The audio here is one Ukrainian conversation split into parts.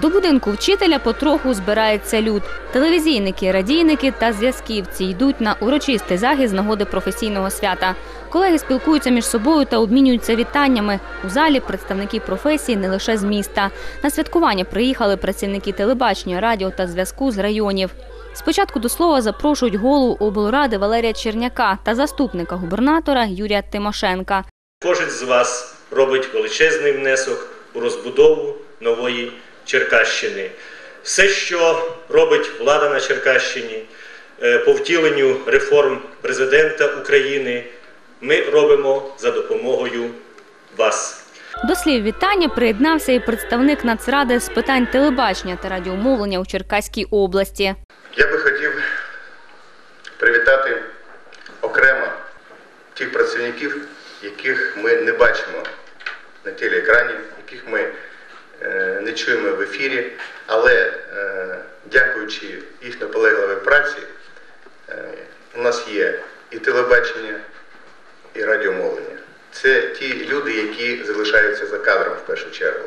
До будинку вчителя потроху збирається люд. Телевізійники, радійники та зв'язківці йдуть на урочистий захід з нагоди професійного свята. Колеги спілкуються між собою та обмінюються вітаннями. У залі представники професії не лише з міста. На святкування приїхали працівники телебачення, радіо та зв'язку з районів. Спочатку до слова запрошують голову облради Валерія Черняка та заступника губернатора Юрія Тимошенка. Кожен з вас робить величезний внесок у розбудову нової Черкащини. Все, що робить влада на Черкащині, е, по втіленню реформ президента України, ми робимо за допомогою вас. До слів вітання приєднався і представник Нацради з питань телебачення та радіомовлення у Черкаській області. Я би хотів привітати окремо тих працівників, яких ми не бачимо на телеекрані, яких ми не чуємо в ефірі, але е, дякуючи їх наполегливій праці, е, у нас є і телебачення, і радіомовлення. Це ті люди, які залишаються за кадром в першу чергу.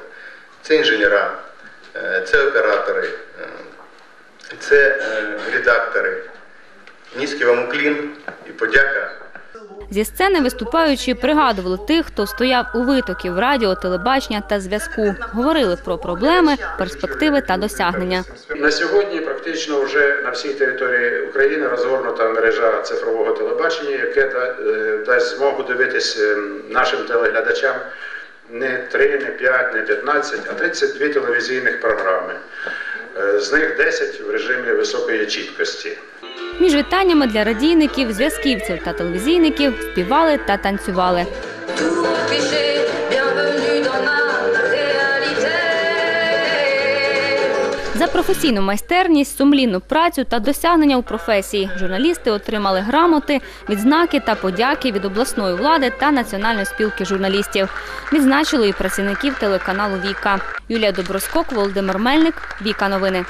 Це інженера, е, це оператори, е, це е, редактори. Низький вам уклін і подяка. Зі сцени виступаючі пригадували тих, хто стояв у витоків радіо, телебачення та зв'язку. Говорили про проблеми, перспективи та досягнення. На сьогодні практично вже на всій території України розгорнута мережа цифрового телебачення, яке е, дасть змогу дивитись е, нашим телеглядачам не 3, не 5, не 15, а 32 телевізійних програми. Е, З них 10 в режимі високої чіткості. Між вітаннями для радійників, зв'язківців та телевізійників співали та танцювали. За професійну майстерність, сумлінну працю та досягнення у професії журналісти отримали грамоти, відзнаки та подяки від обласної влади та національної спілки журналістів. Відзначили і працівників телеканалу Віка. Юлія Доброскок, Володимир Мельник, Віка Новини.